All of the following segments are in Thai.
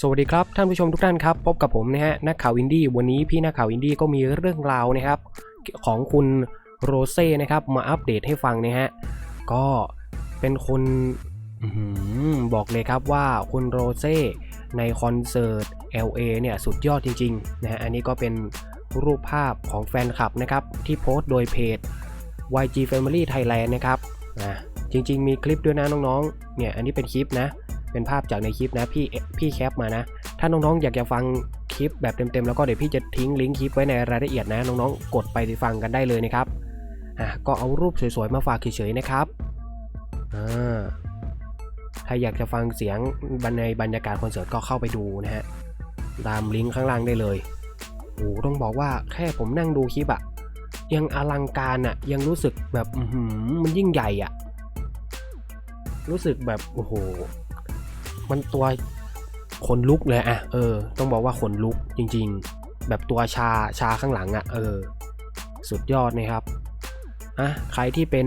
สวัสดีครับท่านผู้ชมทุกท่านครับพบกับผมนะฮะนักข่าวอินดี้วันนี้พี่นักข่าวอินดี้ก็มีเรื่องราวนะครับของคุณโรเซ่นะครับมาอัปเดตให้ฟังนะฮะก็เป็นคนอบอกเลยครับว่าคุณโรเซ่ในคอนเสิร์ต LA เนี่ยสุดยอดจริงๆนะฮะอันนี้ก็เป็นรูปภาพของแฟนคลับนะครับที่โพสต์โดยเพจ YG Family Thailand นะครับนะจริงๆมีคลิปด้วยนะน้องๆเนี่ยอันนี้เป็นคลิปนะ เป็นภาพจากในคลิปนะพี่พี่แคปมานะ ถ้าน้องๆอยากจะฟังคลิปแบบเต็มๆแล้วก็เดี๋ยวพี่จะทิ้งลิงก์คลิปไว้ในรายละเอียดนะน้องๆ กดไปฟังกันได้เลยนะครับอะก็เอารูปสวยๆมาฝากเฉยๆนะครับอ่าถ้าอยากจะฟังเสียงในบรรยากาศคอนเสิร์ตก็เข้าไปดูนะฮะตามลิงก์ข้างล่างได้เลยโอ้ต้องบอกว่าแค่ผมนั่งดูคลิปอะยังอลังการอะยังรู้สึกแบบมันยิ่งใหญ่อะรู้สึกแบบโอ้โห มันตัวขนลุกเลยอะเออ ต้องบอกว่าขนลุกจริง ๆ แบบตัวชาชาข้างหลังอะเออ สุดยอดนะครับอะใครที่เป็น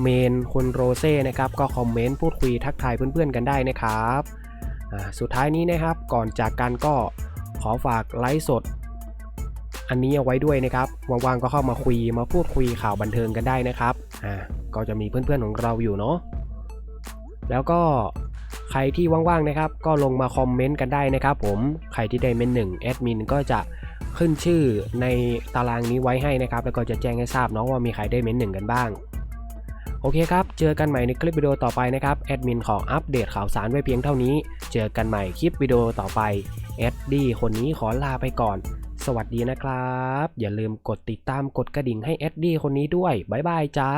เมนคุณโรเซ่นะครับ ก็คอมเมนต์พูดคุยทักทายเพื่อนๆกันได้นะครับอ่าสุดท้ายนี้นะครับ ก่อนจากกันก็ขอฝากไลฟ์สด อันนี้เอาไว้ด้วยนะครับว่างๆก็เข้ามาคุยมาพูดคุยข่าวบันเทิงกันได้นะครับอ่าก็จะมีเพื่อนๆของเราอยู่เนาะแล้วก็ ใครที่ว่างๆนะครับ ก็ลงมาคอมเมนต์กันได้นะครับผมใครที่ได้เมนหนึ่งแอดมินก็จะขึ้นชื่อในตารางนี้ไว้ให้นะครับ แล้วก็จะแจ้งให้ทราบเนาะว่ามีใครได้เมนหนึ่งกันบ้าง โอเคครับ เจอกันใหม่ในคลิปวิดีโอต่อไปนะครับแอดมินขออัปเดตข่าวสารไว้เพียงเท่านี้ เจอกันใหม่คลิปวิดีโอต่อไปแอดดี้คนนี้ขอลาไปก่อน สวัสดีนะครับ อย่าลืมกดติดตามกดกระดิ่งให้แอดดี้คนนี้ด้วยบ๊ายบายจ้า